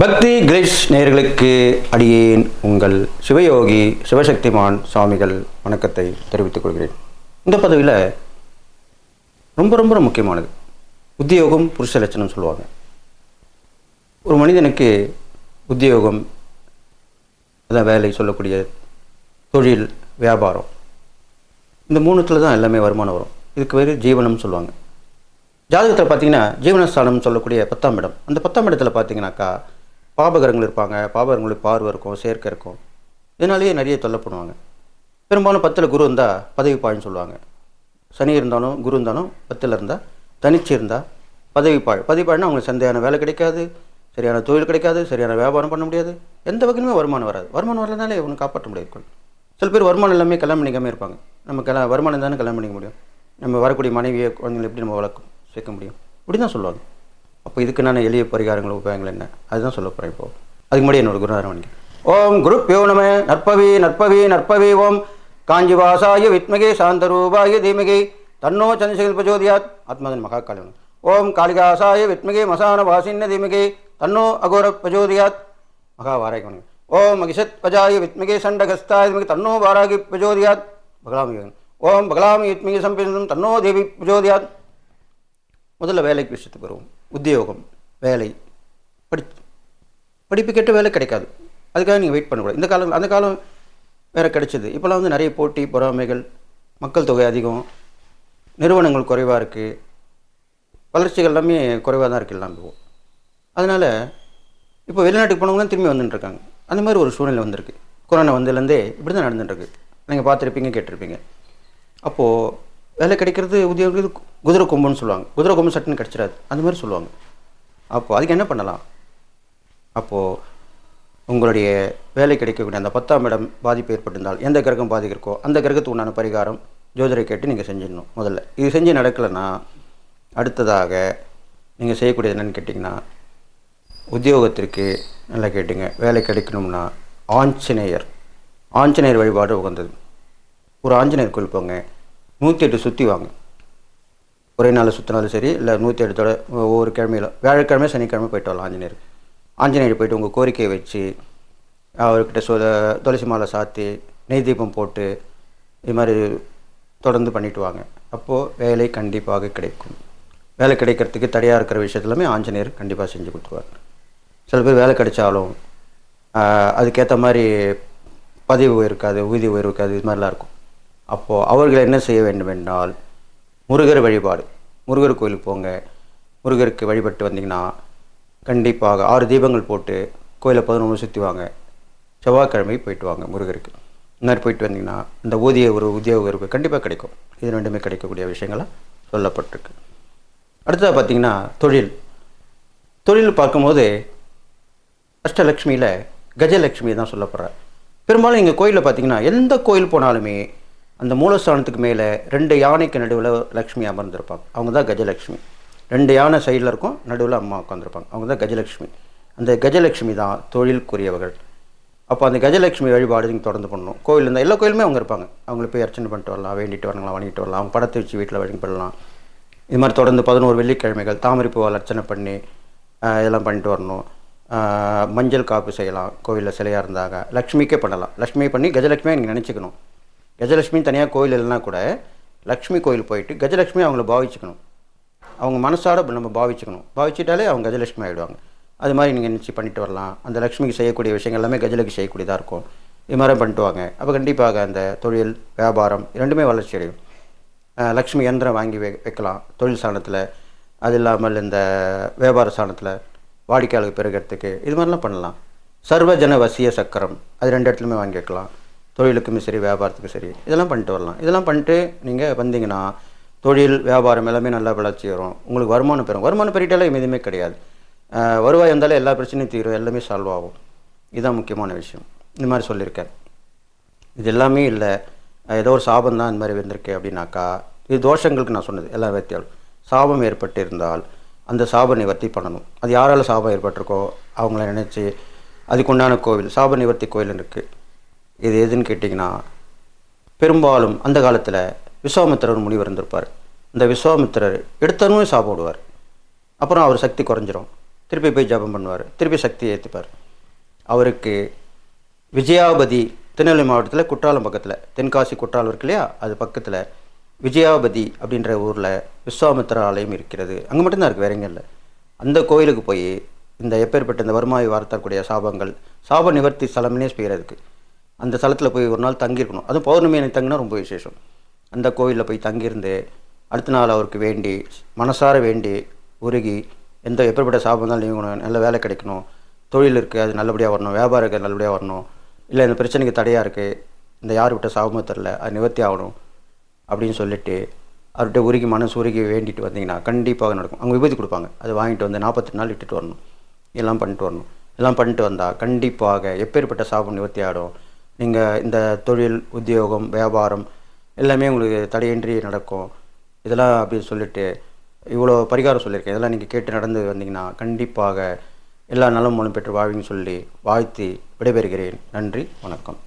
பக்தி கிரேஸ் நேயர்களுக்கு அடியேன் உங்கள் சிவயோகி சிவசக்திமான் சுவாமிகள் வணக்கத்தை தெரிவித்துக் கொள்கிறேன். இந்த பதவியில் ரொம்ப ரொம்ப முக்கியமானது. உத்தியோகம் புருஷ லட்சணம் சொல்லுவாங்க. ஒரு மனிதனுக்கு உத்தியோகம் அதான் வேலை சொல்லக்கூடிய தொழில் வியாபாரம். இந்த மூணுத்தில் தான் எல்லாமே வருமானம் வரும். இதுக்கு வேறு ஜீவனம் சொல்லுவாங்க. ஜாதகத்தில் பார்த்தீங்கன்னா ஜீவனஸ்தானம் சொல்லக்கூடிய பத்தாம் இடம். அந்த பத்தாம் இடத்துல பார்த்தீங்கன்னாக்கா பாபகரங்கள் இருப்பாங்க பாபகரங்களுக்கு பார்வை இருக்கும் சேர்க்கை இருக்கும். இதனாலேயே நிறைய தொல்லை பண்ணுவாங்க பெரும்பாலும் பத்தில் குரு இருந்தால் பதவி பாழ்னு சொல்லுவாங்க. சனி இருந்தாலும் குரு இருந்தாலும் பத்தில் இருந்தால் தனிச்சு இருந்தால் பதவி பாழ். பதவி பாழ்னா அவங்களுக்கு சந்தையான வேலை கிடைக்காது சரியான தொழில் கிடைக்காது சரியான வியாபாரம் பண்ண முடியாது. எந்த வகையிலுமே வருமானம் வராது. வருமானம் வரலனாலே இவங்க காப்பாற்ற முடியாது சில பேர் வருமானம் எல்லாமே கல்யாணம் பண்ணிக்காமல் இருப்பாங்க. நம்ம கல வருமானம் தானே கல்யாணம் பண்ணிக்க முடியும். நம்ம வரக்கூடிய மனைவியை குழந்தைங்களை எப்படி நம்ம வளர்க்கும் சேர்க்க முடியும்? இப்படி தான் சொல்லுவாங்க. அப்போ இதுக்கு நான் எளிய பரிகாரங்கள் உபாயங்கள் என்ன? அதுதான் சொல்ல போகிறேன் இப்போ. அதுக்கு முன்னாடி என்னோட குருநாதரம் வணிகம் ஓம் குரு பியோனமே நற்பவி நற்பவி நற்பவி ஓம். காஞ்சிவாசாய வித்மகே சாந்தரூபாய தீமகே. தன்னோ சந்திரசேகர் பிரஜோதியாத் ஆத்மகன் மகாகாலன். ஓம் காளிகாசாய வித்மகே மசான வாசின்ன தீமகே. தன்னோ அகோர பிரஜோதியாத் மகாவாராகி ஓம் மகிஷத் பஜாய வித்மகே சண்டகஸ்தாய வித்மகே தன்னோ வாராகி பிரஜோதியாத் பகலாமி ஓம் பகலாமி வித்மகி சம்பிதம் தன்னோ தேவி பிரஜோதியாத் முதல்ல வேலைக்கு விஷயத்துக்கு வருவோம். உத்தியோகம் வேலை படி படிப்பு கேட்டு வேலை கிடைக்காது. அதுக்காக நீங்கள் வெயிட் பண்ணக்கூடாது. இந்த காலம் அந்த காலம் வேறு கிடைச்சிது. இப்போலாம் வந்து நிறைய போட்டி பொறாமைகள் மக்கள் தொகை அதிகம் நிறுவனங்கள் குறைவாக இருக்குது வளர்ச்சிகள் எல்லாமே குறைவாக தான் இருக்குது எல்லாம் இப்போ. அதனால் இப்போ வெளிநாட்டுக்கு போனவங்களாம் திரும்பி வந்துட்டுருக்காங்க அந்த மாதிரி ஒரு சூழ்நிலை வந்திருக்கு. கொரோனா வந்ததுலேருந்தே இப்படி தான் நடந்துட்டுருக்கு நீங்கள் பார்த்துருப்பீங்க கேட்டிருப்பீங்க. அப்போது வேலை கிடைக்கிறது உத்தியோகம் குதிரை கொம்புன்னு சொல்லுவாங்க. குதிரை கொம்பு சட்டுன்னு கிடச்சிடாது. அந்த மாதிரி சொல்லுவாங்க. அப்போது அதுக்கு என்ன பண்ணலாம்? அப்போது உங்களுடைய வேலை கிடைக்கக்கூடிய அந்த பத்தாம் இடம் பாதிப்பு ஏற்பட்டிருந்தால் எந்த கிரகம் பாதிக்கிறக்கோ அந்த கிரகத்துக்கு உண்டான பரிகாரம் ஜோதிடரை கேட்டு நீங்கள் செஞ்சிடணும் முதல்ல. இது செஞ்சு நடக்கலைன்னா அடுத்ததாக நீங்கள் செய்யக்கூடியது என்னென்னு கேட்டிங்கன்னா உத்தியோகத்திற்கு நல்லா கேட்டுங்க. வேலை கிடைக்கணும்னா ஆஞ்சநேயர். ஆஞ்சநேயர் வழிபாடு உகந்தது. ஒரு ஆஞ்சநேயர் கோயில் போங்க. நூற்றி எட்டு சுற்றி வாங்க. ஒரே நாளில் சுற்றினாலும் சரி இல்லை நூற்றி எட்டோட ஒவ்வொரு கிழமையில வியாழக்கிழமை சனிக்கிழமை போயிட்டு வரலாம் ஆஞ்சநேயர். ஆஞ்சநேயர் போயிட்டு உங்கள் கோரிக்கையை வச்சு அவர்கிட்ட சொ துளசி மாலை சாத்தி நெய் தீபம் போட்டு இது மாதிரி தொடர்ந்து பண்ணிட்டு வாங்க. அப்போது வேலை கண்டிப்பாக கிடைக்கும். வேலை கிடைக்கிறதுக்கு தடையாக இருக்கிற விஷயத்துலையுமே ஆஞ்சநேயர் கண்டிப்பாக செஞ்சு கொடுத்துருவார். சில பேர் வேலை கிடைச்சாலும் அதுக்கேற்ற மாதிரி பதவி உயர்வு இருக்காது ஊதிய உயர்வு இருக்காது இது மாதிரிலாம் இருக்கும். அப்போது அவர்கள் என்ன செய்ய வேண்டும் என்றால் முருகர் வழிபாடு. முருகர் கோயிலுக்கு போங்க. முருகருக்கு வழிபட்டு வந்தீங்கன்னா கண்டிப்பாக ஆறு தீபங்கள் போட்டு கோயிலை பதினொன்று சுற்றி வாங்க. செவ்வாய்க்கிழமை போயிட்டு வாங்க முருகருக்கு. முன்னாடி போயிட்டு வந்தீங்கன்னா இந்த ஊதிய ஒரு உத்தியோக கண்டிப்பாக கிடைக்கும். இது ரெண்டுமே கிடைக்கக்கூடிய விஷயங்களாக சொல்லப்பட்டிருக்கு. அடுத்ததாக பார்த்தீங்கன்னா தொழில். தொழில் பார்க்கும்போது அஷ்டலக்ஷ்மியில் கஜலக்ஷ்மி தான் சொல்லப்படுறார். பெரும்பாலும் இங்கே கோயிலில் பார்த்தீங்கன்னா எந்த கோயில் போனாலுமே அந்த மூலஸ்தானத்துக்கு மேலே ரெண்டு யானைக்கு நடுவில் லக்ஷ்மி அமர்ந்திருப்பாங்க. அவங்க தான் கஜலக்ஷ்மி. ரெண்டு யானை சைடில் இருக்கும் நடுவில் அம்மா உட்காந்துருப்பாங்க அவங்க தான் கஜலக்ஷ்மி. அந்த கஜலக்ஷ்மி தான் தொழிலுக்குரியவர்கள் அப்போ அந்த கஜலட்சுமி வழிபாடு நீங்கள் தொடர்ந்து பண்ணணும். கோயில் இருந்தால் எல்லா கோயிலுமே அவங்க இருப்பாங்க. அவங்கள போய் அர்ச்சனை பண்ணிட்டு வரலாம் வேண்டிட்டு வரலாம் வணங்கிட்டு வரலாம். அவங்க படத்தை வச்சு வீட்டில் வழிபடலாம் இது மாதிரி தொடர்ந்து பதினோரு வெள்ளிக்கிழமைகள் தாமரைப்பூவால் அர்ச்சனை பண்ணி இதெல்லாம் பண்ணிட்டு வரணும். மஞ்சள் காப்பு செய்யலாம். கோவிலில் சிலையாக இருந்தாங்க லக்ஷ்மிக்கே பண்ணலாம். லக்ஷ்மி பண்ணி கஜலட்சுமியை நீங்கள் நினச்சிக்கணும். கஜலட்சுமி தனியாக கோயில் இல்லைன்னா கூட லக்ஷ்மி கோயில் போயிட்டு கஜலட்சுமி அவங்கள பாவிச்சுக்கணும். அவங்க மனசார நம்ம பாவிச்சுக்கணும். பாவிச்சிட்டாலே அவங்க கஜலட்சுமி ஆகிடுவாங்க அது மாதிரி நீங்கள் நினச்சி பண்ணிட்டு வரலாம். அந்த லக்ஷ்மிக்கு செய்யக்கூடிய விஷயங்கள் எல்லாமே கஜலுக்கு செய்யக்கூடியதாக இருக்கும். இது மாதிரி பண்ணிட்டு வாங்க அப்போ கண்டிப்பாக அந்த தொழில் வியாபாரம் இரண்டுமே வளர்ச்சி அடையும். லக்ஷ்மி இயந்திரம் வாங்கி வை வைக்கலாம். தொழில் சாணத்தில். அது இல்லாமல் இந்த வியாபார சாணத்தில் வாடிக்கையாளர் பெருகிறதுக்கு இது மாதிரிலாம் பண்ணலாம். சர்வஜன வசிய சக்கரம். அது ரெண்டு இடத்துலையுமே வாங்கி வைக்கலாம். தொழிலுக்கும் சரி வியாபாரத்துக்கும் சரி இதெல்லாம் பண்ணிட்டு வரலாம். இதெல்லாம் பண்ணிட்டு நீங்கள் வந்தீங்கன்னா தொழில் வியாபாரம் எல்லாமே நல்லா வளர்ச்சி வரும். உங்களுக்கு வருமானம் பெறும். வருமானம் பெருகிட்டாலே எதுவுமே கிடையாது. வருவாய் வந்தாலே எல்லா பிரச்சனையும் தீரும். எல்லாமே சால்வ் ஆகும். இதுதான் முக்கியமான விஷயம். இந்த மாதிரி சொல்லியிருக்கேன். இது எல்லாமே இல்லை. ஏதோ ஒரு சாபம் தான் இந்த மாதிரி வந்திருக்கு அப்படின்னாக்கா இது தோஷங்களுக்கு நான் சொன்னது எல்லா வித்தியாலும். சாபம் ஏற்பட்டு இருந்தால் அந்த சாப நிவர்த்தி பண்ணணும். அது யாரால் சாபம் ஏற்பட்டிருக்கோ அவங்கள நினச்சி அதுக்குண்டான கோவில் சாப நிவர்த்தி கோயில் இருக்குது இது எதுன்னு கேட்டிங்கன்னா பெரும்பாலும் அந்த காலத்தில் விஸ்வாமித்திரர் முனிவர் இருந்திருப்பார் இந்த விஸ்வாமித்திரர் எடுத்தனும் சாப்பிடுவார். அப்புறம் அவர் சக்தி குறைஞ்சிரும். திருப்பி போய் ஜபம் பண்ணுவார். திருப்பி சக்தியை ஏற்றுப்பார் அவருக்கு விஜயாபதி திருநெல்வேலி மாவட்டத்தில் குற்றாலம் பக்கத்தில் தென்காசி குற்றாலம் இருக்கு இல்லையா? அது பக்கத்தில் விஜயாபதி அப்படின்ற ஊரில் விஸ்வாமித்திர ஆலயம் இருக்கிறது. அங்கே மட்டும்தான் இருக்குது வேறங்க இல்லை. அந்த கோயிலுக்கு போய் இந்த எப்பேற்பட்ட இந்த வருமாய் வார்த்தக்கூடிய சாபங்கள் சாப நிவர்த்தி ஸ்தலம்னே பேர் அந்த ஸ்தலத்தில் போய் ஒரு நாள் தங்கியிருக்கணும். அதுவும் பௌர்ணமி எனக்கு தங்கினா ரொம்ப விசேஷம். அந்த கோயிலில் போய் தங்கியிருந்து அடுத்த நாள் அவருக்கு வேண்டி மனசார வேண்டி உருகி எந்த எப்படிப்பட்ட சாபம் இருந்தாலும் நீங்கணும் நல்ல வேலை கிடைக்கணும் தொழில் இருக்குது அது நல்லபடியாக வரணும் வியாபாரம் இருக்குது நல்லபடியாக வரணும் இல்லை இந்த பிரச்சனைக்கு தடையாக இருக்குது இந்த யார் விட்ட சாபமும் தெரில அது நிவர்த்தி ஆகணும் அப்படின்னு சொல்லிட்டு அவர்கிட்ட உருகி மனசு உருகி வேண்டிட்டு வந்தீங்கன்னா கண்டிப்பாக நடக்கும். அவங்க விபூதி கொடுப்பாங்க. அது வாங்கிட்டு வந்து நாற்பத்தெட்டு நாள் இட்டுட்டு வரணும். எல்லாம் பண்ணிட்டு வரணும். எல்லாம் பண்ணிட்டு வந்தால் கண்டிப்பாக எப்பேற்பட்ட சாபம் நிவர்த்தி ஆகிடும். நீங்கள் இந்த தொழில் உத்தியோகம் வியாபாரம் எல்லாமே உங்களுக்கு தடையின்றி நடக்கும். இதெல்லாம் அப்படின்னு சொல்லிட்டு இவ்வளோ பரிகாரம் சொல்லியிருக்கேன். இதெல்லாம் நீங்கள் கேட்டு நடந்து வந்தீங்கன்னா கண்டிப்பாக எல்லா நலம் மூலம் பெற்று வாழ்வின்னு சொல்லி வாழ்த்தி விடைபெறுகிறேன். நன்றி வணக்கம்.